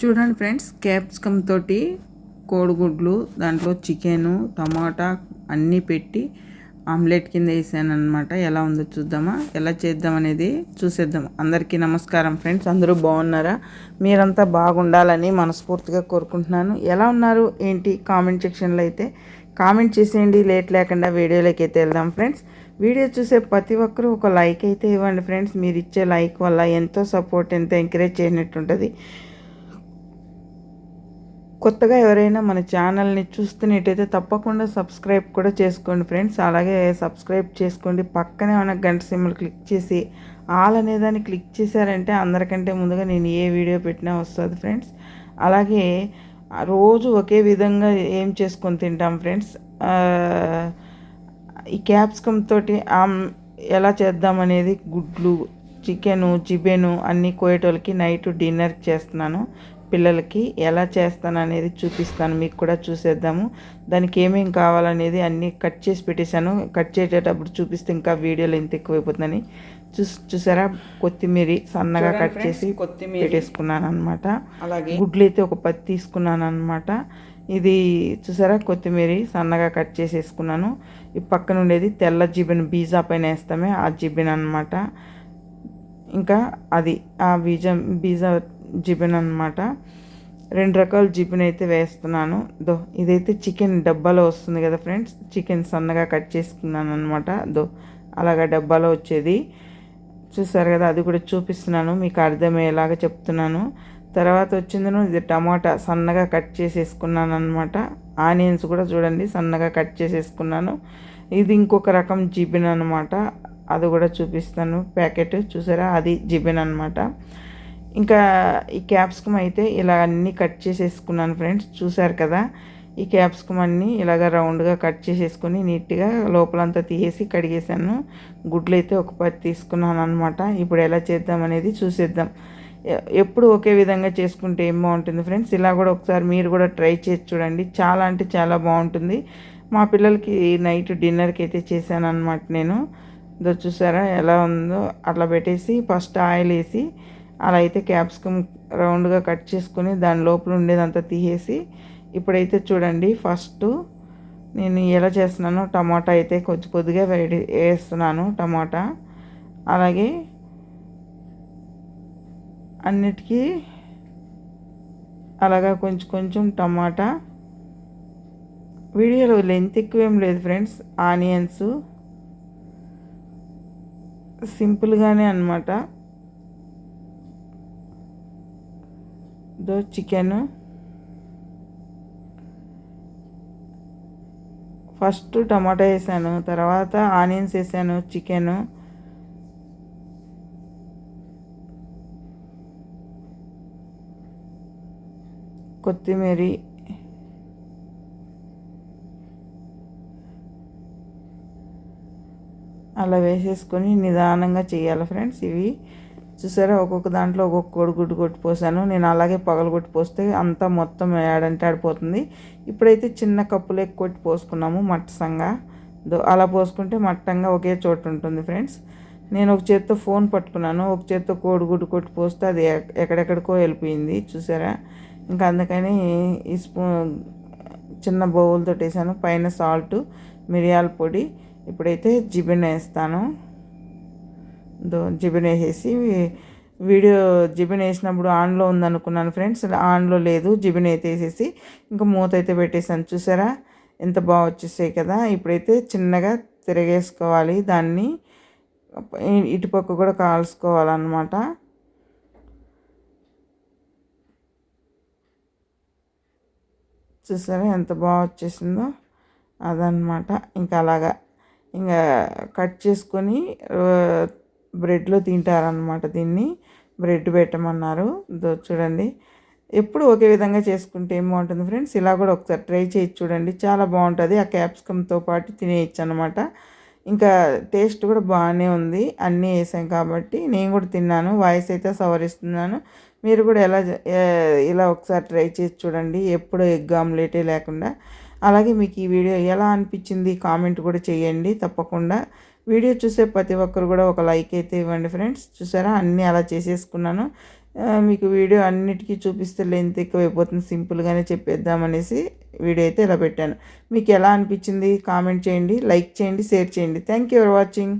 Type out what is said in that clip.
చూడండి friends capsicum తోటి కోడిగుడ్లు దాంట్లో చికెను టమాటా అన్నీ పెట్టి ఆమ్లెట్ కింద వేసాను అనమాట ఎలా ఉందో చూద్దామా? ఎలా చేద్దాం అనేది చూసేద్దాం. అందరికీ నమస్కారం ఫ్రెండ్స్. అందరూ బాగున్నారా? మీరంతా బాగుండాలని మనస్ఫూర్తిగా కోరుకుంటున్నాను. ఎలా ఉన్నారు? ఏంటి? కామెంట్ సెక్షన్లో అయితే కామెంట్ చేసేయండి. లేట్ లేకుండా వీడియోలోకి అయితే వెళ్దాం ఫ్రెండ్స్. వీడియో చూసే ప్రతి ఒక్కరూ ఒక లైక్ అయితే ఇవ్వండి ఫ్రెండ్స్. మీరు ఇచ్చే లైక్ వల్ల ఎంతో సపోర్ట్ ఎంతో ఎంకరేజ్ చేసినట్టుంటుంది కొత్తగా ఎవరైనా మన ఛానల్ని చూస్తున్నట్టయితే తప్పకుండా సబ్స్క్రైబ్ కూడా చేసుకోండి ఫ్రెండ్స్. అలాగే సబ్స్క్రైబ్ చేసుకోండి. పక్కనే ఉన్న గంట సింబల్ క్లిక్ చేసి ఆల్ అనేదాన్ని క్లిక్ చేశారంటే అందరికంటే ముందుగా నేను ఏ వీడియో పెట్టినా వస్తుంది ఫ్రెండ్స్. అలాగే రోజు ఒకే విధంగా ఏం చేసుకొని తింటాం ఫ్రెండ్స్. ఈ క్యాప్సికమ్ తోటి ఎలా చేద్దామనేది గుడ్లు చికెను చిబెను అన్నీ కోయేటోళ్ళకి నైట్ డిన్నర్ చేస్తున్నాను. పిల్లలకి ఎలా చేస్తాను అనేది చూపిస్తాను. మీకు కూడా చూసేద్దాము. దానికి ఏమేమి కావాలనేది అన్నీ కట్ చేసి పెట్టేశాను. కట్ చేసేటప్పుడు చూపిస్తే ఇంకా వీడియోలు ఎంత ఎక్కువైపోతుందని. చూసి చూసారా? కొత్తిమీర సన్నగా కట్ చేసి కొత్తిమీర. పెట్టేసుకున్నాను అనమాట అలాగే. గుడ్లు అయితే ఒక పది తీసుకున్నాను అనమాట ఇది చూసారా? కొత్తిమీర సన్నగా కట్ చేసేసుకున్నాను. ఈ పక్కన ఉండేది తెల్ల జిబిన్ బీజా పైన వేస్తామే ఆ జిబిన్ అనమాట ఇంకా అది ఆ బీజం బీజా జిబిన్ అనమాట రెండు రకాల జిబిన్ అయితే వేస్తున్నాను. దో ఇదైతే చికెన్ డబ్బాలో వస్తుంది కదా ఫ్రెండ్స్? చికెన్ సన్నగా కట్ చేసుకున్నాను అనమాట దో అలాగా డబ్బాలో వచ్చేది. చూసారు కదా అది కూడా చూపిస్తున్నాను. మీకు అర్థమయ్యేలాగా చెప్తున్నాను. తర్వాత వచ్చింది ఇది టమాటా సన్నగా కట్ చేసేసుకున్నాను అనమాట ఆనియన్స్ కూడా చూడండి సన్నగా కట్ చేసేసుకున్నాను. ఇది ఇంకొక రకం జిబిన్ అనమాట అది కూడా చూపిస్తాను. ప్యాకెట్ చూసారా? అది జిబిన్ అనమాట ఇంకా ఈ క్యాప్సికమ్ అయితే ఇలా అన్నీ కట్ చేసేసుకున్నాను ఫ్రెండ్స్. చూసారు కదా? ఈ క్యాప్సికమ్ అన్నీ ఇలాగ రౌండ్గా కట్ చేసేసుకొని నీట్గా లోపలంతా తీసేసి కడిగేసాను గుడ్లు అయితే ఒక పది తీసుకున్నాను అనమాట ఇప్పుడు ఎలా చేద్దాం అనేది చూసేద్దాం. ఎప్పుడు ఒకే విధంగా చేసుకుంటే ఏం బాగుంటుంది ఫ్రెండ్స్? ఇలా కూడా ఒకసారి మీరు కూడా ట్రై చేసి చూడండి. చాలా అంటే చాలా బాగుంటుంది. మా పిల్లలకి నైట్ డిన్నర్కి అయితే చేశాను అనమాట నేను. ఇదో చూసారా? ఎలా ఉందో? అట్లా పెట్టేసి ఫస్ట్ ఆయిల్ వేసి అలా అయితే క్యాప్సికమ్ రౌండ్గా కట్ చేసుకుని దాని లోపల ఉండేదంతా తీసేసి ఇప్పుడైతే చూడండి ఫస్ట్ నేను ఎలా చేస్తున్నానో టమాటా అయితే కొద్ది కొద్దిగా వేడి వేస్తున్నాను టమాటా. అలాగే అన్నిటికీ అలాగా కొంచెం కొంచెం టమాటా. వీడియోలో లెంత్ ఎక్కువేం లేదు ఫ్రెండ్స్ ఆనియన్స్. సింపుల్గానే అనమాట దో చికెన్. ఫస్ట్ టమాటా వేసాను తర్వాత ఆనియన్స్ వేసాను చికెను. కొత్తిమీర. అలా వేసేసుకొని నిదానంగా చేయాలి ఫ్రెండ్స్ ఇవి. చూసారా? ఒక్కొక్క దాంట్లో ఒక్కొక్క కోడిగుడ్డు కొట్టి పోసాను నేను అలాగే పగలు కొట్టి పోస్తే అంతా మొత్తం ఏడంటే ఆడిపోతుంది ఇప్పుడైతే చిన్న కప్పులు కొట్టి పోసుకున్నాము మట్టసంగా అలా పోసుకుంటే మట్టంగా ఒకే చోట ఉంటుంది ఫ్రెండ్స్. నేను ఒక చేత్తో ఫోన్ పట్టుకున్నాను. ఒక చేత్తో కోడిగుడ్డు కొట్టి పోస్తే అది ఎక్కడెక్కడికో వెళ్ళిపోయింది. చూసారా? ఇంకా అందుకని ఈ స్పూన్ చిన్న బౌల్తో వేసాను పైన సాల్ట్ మిరియాల పొడి. ఇప్పుడైతే జిబిన్ వేస్తాను. జిబిన్ వేసేసి వీడియో జిబిన్ వేసినప్పుడు ఆన్లో ఉందనుకున్నాను ఫ్రెండ్స్. ఆన్లో లేదు జిబిన్ అయితే వేసేసి ఇంకా మూత అయితే పెట్టేసాను చూసారా? ఎంత బాగా వచ్చేసాయి కదా? ఇప్పుడైతే చిన్నగా తిరగేసుకోవాలి దాన్ని. ఇటుపక్క కూడా కాల్చుకోవాలన్నమాట. చూసారా ఎంత బాగా వచ్చేసిందో? అదనమాట ఇంకా అలాగా ఇంకా కట్ చేసుకొని బ్రెడ్లో తింటారనమాట దీన్ని. బ్రెడ్ పెట్టమన్నారు. చూడండి. ఎప్పుడు ఒకే విధంగా చేసుకుంటే ఏం బాగుంటుంది ఫ్రెండ్స్? ఇలా కూడా ఒకసారి ట్రై చేసి చూడండి. చాలా బాగుంటుంది. ఆ క్యాప్సికమ్తో పాటు తినేయచ్చు అనమాట ఇంకా టేస్ట్ కూడా బాగానే ఉంది. అన్నీ వేసాం కాబట్టి నేను కూడా తిన్నాను. వాయిస్ అయితే సవరిస్తున్నాను. మీరు కూడా ఎలా ఇలా ఒకసారి ట్రై చేసి చూడండి. ఎప్పుడు ఎగ్ ఆమ్లెటే లేకుండా. అలాగే మీకు ఈ వీడియో ఎలా అనిపించింది కామెంట్ కూడా చేయండి తప్పకుండా. వీడియో చూసే ప్రతి ఒక్కరు కూడా ఒక లైక్ అయితే ఇవ్వండి ఫ్రెండ్స్. చూసారా? అన్నీ అలా చేసేసుకున్నాను. మీకు వీడియో అన్నిటికీ చూపిస్తే లెంత్ ఎక్కువైపోతుంది. సింపుల్గానే చెప్పేద్దామనేసి వీడియో అయితే ఇలా పెట్టాను. మీకు ఎలా అనిపించింది? కామెంట్ చేయండి లైక్ చేయండి షేర్ చేయండి. Thank you for watching.